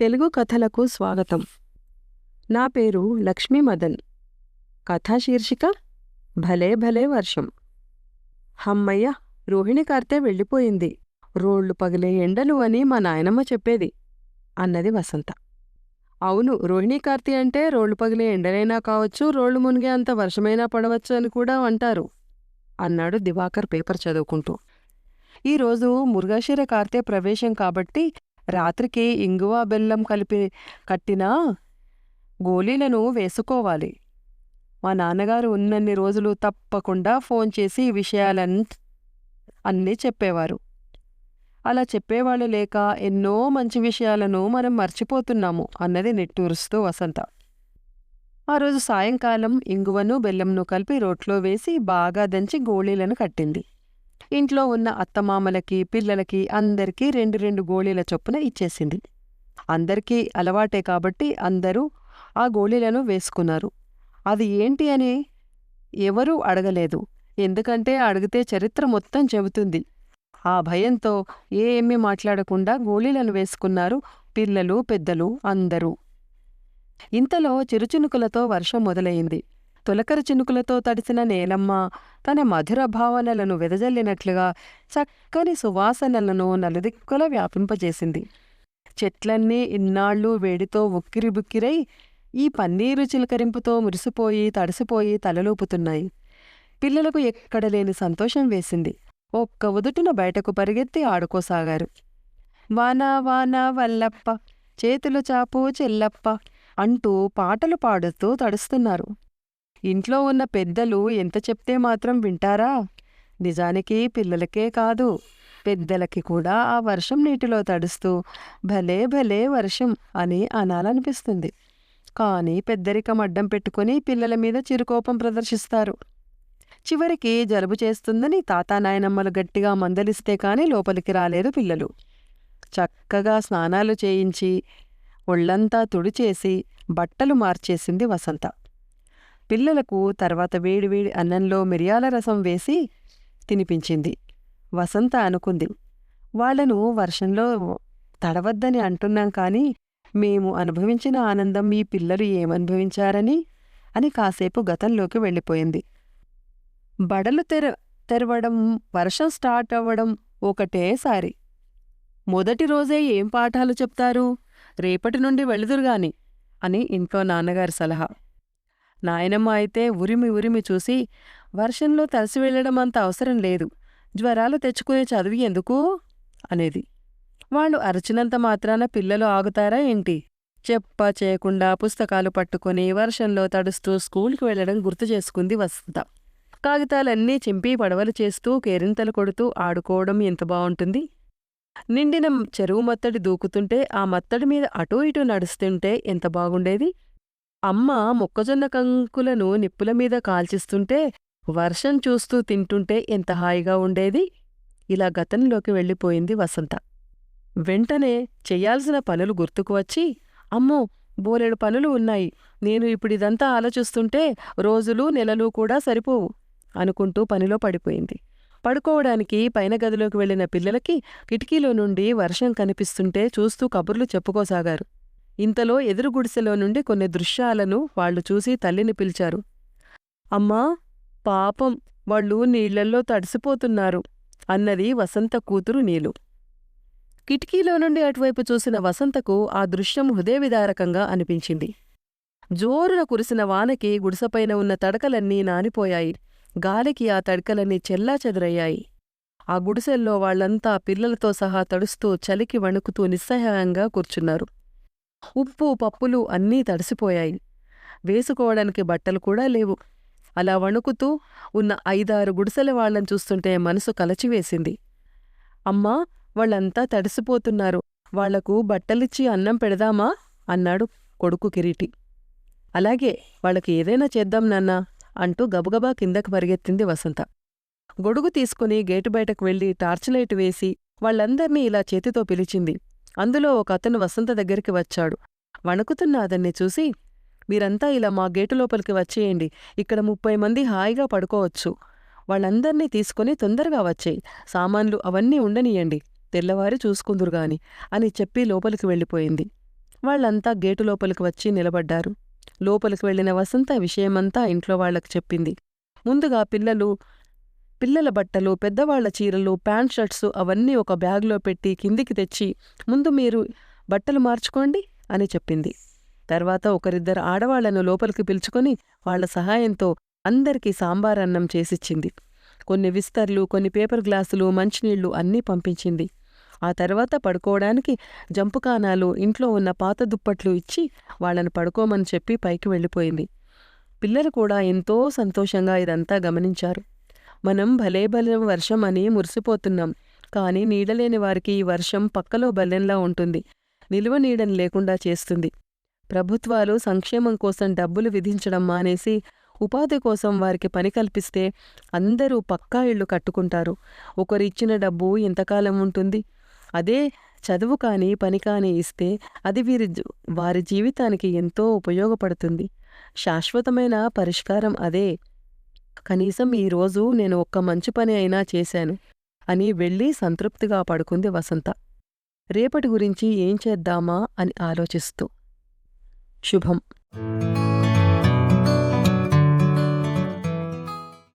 తెలుగు కథలకు స్వాగతం. నా పేరు లక్ష్మీ మదన్ కథా శీర్షిక భలే భలే వర్షం. హమ్మయ్య రోహిణి కార్తె వెళ్ళిపోయింది. రోళ్ళు పగిలే ఎండలు అని మా నాయనమ్మ చెప్పేది అన్నది వసంత. అవును రోహిణి కార్తీ అంటే రోళ్ళు పగిలే ఎండలైనా కావచ్చు రోళ్ళు మునిగే అంత వర్షమైనా పడవచ్చు అని కూడా అంటారు అన్నాడు దివాకర్ పేపర్ చదువుకుంటూ. ఈరోజు మురుగాశిర కార్తె ప్రవేశం కాబట్టి రాత్రికి ఇంగువ బెల్లం కలిపి కట్టిన గోళీలను వేసుకోవాలి. మా నాన్నగారు ఉన్నన్ని రోజులు తప్పకుండా ఫోన్ చేసి ఈ విషయాలన్ అన్నీ చెప్పేవారు. అలా చెప్పేవాళ్ళు లేక ఎన్నో మంచి విషయాలను మనం మర్చిపోతున్నాము అన్నది నిట్టూరుస్తూ వసంత. ఆ రోజు సాయంకాలం ఇంగువను బెల్లంను కలిపి రోట్లో వేసి బాగా దంచి గోళీలను కట్టింది. ఇంట్లో ఉన్న అత్తమామలకి పిల్లలకి అందరికీ రెండు రెండు గోళీల చొప్పున ఇచ్చేసింది. అందరికీ అలవాటే కాబట్టి అందరూ ఆ గోళీలను వేసుకున్నారు. అది ఏంటి అని ఎవరూ అడగలేదు. ఎందుకంటే అడిగితే చరిత్ర మొత్తం చెబుతుంది. ఆ భయంతో ఏమీ మాట్లాడకుండా గోళీలను వేసుకున్నారు పిల్లలు పెద్దలు అందరూ. ఇంతలో చిరుచినుకులతో వర్షం మొదలయింది తులకర చినుకులతో తడిసిన నేలమ్మ తన మధుర భావనలను వెదజల్లినట్లుగా చక్కని సువాసనలను నలుదిక్కుల వ్యాపింపజేసింది. చెట్లన్నీ ఇన్నాళ్ళు వేడితో ఉక్కిరిబుక్కిరై ఈ పన్నీరు చిలకరింపుతో మురిసిపోయి తడిసిపోయి తలలూపుతున్నాయి. పిల్లలకు ఎక్కడలేని సంతోషం వేసింది. ఒక్క ఉదుటిన బయటకు పరిగెత్తి ఆడుకోసాగారు. వానా వానా వల్లప్ప చేతులు చాపు చెల్లప్ప అంటూ పాటలు పాడుతూ తడుస్తున్నారు. ఇంట్లో ఉన్న పెద్దలు ఎంత చెప్తే మాత్రం వింటారా? నిజానికి పిల్లలకే కాదు. పెద్దలకి కూడా ఆ వర్షం నీటిలో తడుస్తూ భలే భలే వర్షం అని అనాలనిపిస్తుంది. కానీ పెద్దరికం అడ్డం పెట్టుకుని పిల్లల మీద చిరుకోపం ప్రదర్శిస్తారు. చివరికి జలుబు చేస్తుందని తాతా నాయనమ్మలు గట్టిగా మందలిస్తే కాని లోపలికి రాలేదు పిల్లలు. చక్కగా స్నానాలు చేయించి ఒళ్ళంతా తుడిచేసి బట్టలు మార్చేసింది వసంత. పిల్లలకు తర్వాత వేడివేడి అన్నంలో మిరియాల రసం వేసి తినిపించింది. వసంత అనుకుంది. వాళ్ళను వర్షంలో తడవద్దని అంటున్నాం కానీ మేము అనుభవించిన ఆనందం మీ పిల్లలు ఏమనుభవించారని అని కాసేపు గతంలోకి వెళ్ళిపోయింది. బడలు తెర తెరవడం వర్షం స్టార్ట్ అవ్వడం ఒకటేసారి మొదటి రోజే ఏం పాఠాలు చెప్తారు? రేపటి నుండి వెళుదురుగాని అని ఇంట్లో నాన్నగారి సలహా. నాయనమ్మ అయితే ఉరిమి ఉరిమి చూసి వర్షంలో తలసి వెళ్ళడం అంత అవసరం లేదు. జ్వరాలు తెచ్చుకునే చదివి ఎందుకు అనేది. వాళ్ళు అరచినంత మాత్రాన పిల్లలు ఆగుతారా ఏంటి? చెప్ప చేయకుండా పుస్తకాలు పట్టుకొని వర్షంలో తడుస్తూ స్కూల్కి వెళ్ళడం గుర్తు చేసుకుంది వసంత. కాగితాలన్నీ చింపి పడవలు చేస్తూ కేరింతలు కొడుతూ ఆడుకోవడం ఎంత బావుంటుంది? నిండిన చెరువు మత్తడి దూకుతుంటే ఆ మత్తడి మీద అటూ ఇటూ నడుస్తుంటే ఎంత బాగుండేది? అమ్మ మొక్కజొన్న కంకులను నిప్పుల మీద కాల్చిస్తుంటే వర్షం చూస్తూ తింటుంటే ఎంత హాయిగా ఉండేది? ఇలా గతంలోకి వెళ్ళిపోయింది వసంత. వెంటనే చెయ్యాల్సిన పనులు గుర్తుకు వచ్చి అమ్మో బోలెడు పనులు ఉన్నాయి. నేను ఇప్పుడిదంతా ఆలోచిస్తుంటే రోజులు నెలలు కూడా సరిపోవు అనుకుంటూ పనిలో పడిపోయింది. పడుకోవడానికి పైన గదిలోకి వెళ్ళిన పిల్లలకి కిటికీలో నుండి వర్షం కనిపిస్తుంటే చూస్తూ కబుర్లు చెప్పుకోసాగారు. ఇంతలో ఎదురు గుడిసెలో నుండి కొన్ని దృశ్యాలను వాళ్ళు చూసి తల్లిని పిలిచారు. అమ్మా పాపం వాళ్ళు నీళ్ళల్లో తడిసిపోతున్నారు అన్నది వసంత కూతురు నీలు. కిటికీలో నుండి అటువైపు చూసిన వసంతకు ఆ దృశ్యం హృదయవిదారకంగా అనిపించింది. జోరున కురిసిన వానకి గుడిసెపైన ఉన్న తడకలన్నీ నానిపోయాయి. గాలికి ఆ తడకలన్నీ చెల్లాచెదరయ్యాయి ఆ గుడిసెల్లో వాళ్ళంతా పిల్లలతో సహా తడుస్తూ చలికి వణుకుతూ నిస్సహాయంగా కూర్చున్నారు. ఉప్పు పప్పులు అన్నీ తడిసిపోయాయి. వేసుకోవడానికి బట్టలు కూడా లేవు. అలా వణుకుతూ ఉన్న ఐదారు గుడిసెల వాళ్ళను చూస్తుంటే మనసు కలచివేసింది. అమ్మా వాళ్ళంతా తడిసిపోతున్నారు. వాళ్ళకు బట్టలిచ్చి అన్నం పెడదామా? అన్నాడు కొడుకు కిరీటి. అలాగే వాళ్ళకి ఏదైనా చేద్దాం నాన్నా అంటూ గబగబా కిందకు పరిగెత్తింది వసంత. గొడుగు తీసుకుని గేటు బయటకు వెళ్ళి టార్చ్లైట్ వేసి వాళ్ళందర్నీ ఇలా చేతితో పిలిచింది. అందులో ఒక అతను వసంత దగ్గరికి వచ్చాడు. వణుకుతున్న అతన్ని చూసి మీరంతా ఇలా మా గేటు లోపలికి వచ్చేయండి. ఇక్కడ ముప్పై మంది హాయిగా పడుకోవచ్చు. వాళ్ళందర్నీ తీసుకుని తొందరగా వచ్చేయి. సామాన్లు అవన్నీ ఉండనియండి. తెల్లవారి చూసుకుందురుగాని అని చెప్పి లోపలికి వెళ్ళిపోయింది. వాళ్ళంతా గేటు లోపలికి వచ్చి నిలబడ్డారు. లోపలికి వెళ్ళిన వసంత విషయమంతా ఇంట్లో వాళ్ళకు చెప్పింది. ముందుగా పిల్లలు పిల్లల బట్టలు పెద్దవాళ్ళ చీరలు ప్యాంట్ షర్ట్స్ అవన్నీ ఒక బ్యాగ్లో పెట్టి కిందికి తెచ్చి ముందు మీరు బట్టలు మార్చుకోండి అని చెప్పింది. తర్వాత ఒకరిద్దరు ఆడవాళ్ళను లోపలికి పిలుచుకొని వాళ్ళ సహాయంతో అందరికీ సాంబారన్నం చేసిచ్చింది. కొన్ని విస్తర్లు కొన్ని పేపర్ గ్లాసులు మంచినీళ్ళు అన్నీ పంపించింది. ఆ తర్వాత పడుకోవడానికి జంపుకానాలు ఇంట్లో ఉన్న పాత దుప్పట్లు ఇచ్చి వాళ్ళను పడుకోమని చెప్పి పైకి వెళ్ళిపోయింది. పిల్లలు కూడా ఎంతో సంతోషంగా ఇదంతా గమనించారు. మనం భలే భలే వర్షం అని మురిసిపోతున్నాం. కానీ నీడలేని వారికి ఈ వర్షం పక్కలో బల్లెంలా ఉంటుంది. నిలువ నీడని లేకుండా చేస్తుంది. ప్రభుత్వాలు సంక్షేమం కోసం డబ్బులు విధించడం మానేసి ఉపాధి కోసం వారికి పని కల్పిస్తే అందరూ పక్కా ఇళ్ళు కట్టుకుంటారు. ఒకరిచ్చిన డబ్బు ఎంతకాలం ఉంటుంది. అదే చదువు కానీ పని కానీ ఇస్తే అది వీరి వారి జీవితానికి ఎంతో ఉపయోగపడుతుంది. శాశ్వతమైన పరిష్కారం అదే. కనీసం ఈరోజు నేను ఒక్క మంచి పని అయినా చేశాను అని వెళ్ళి సంతృప్తిగా పడుకుంది వసంత. రేపటి గురించి ఏం చేద్దామా అని ఆలోచిస్తూ. శుభం.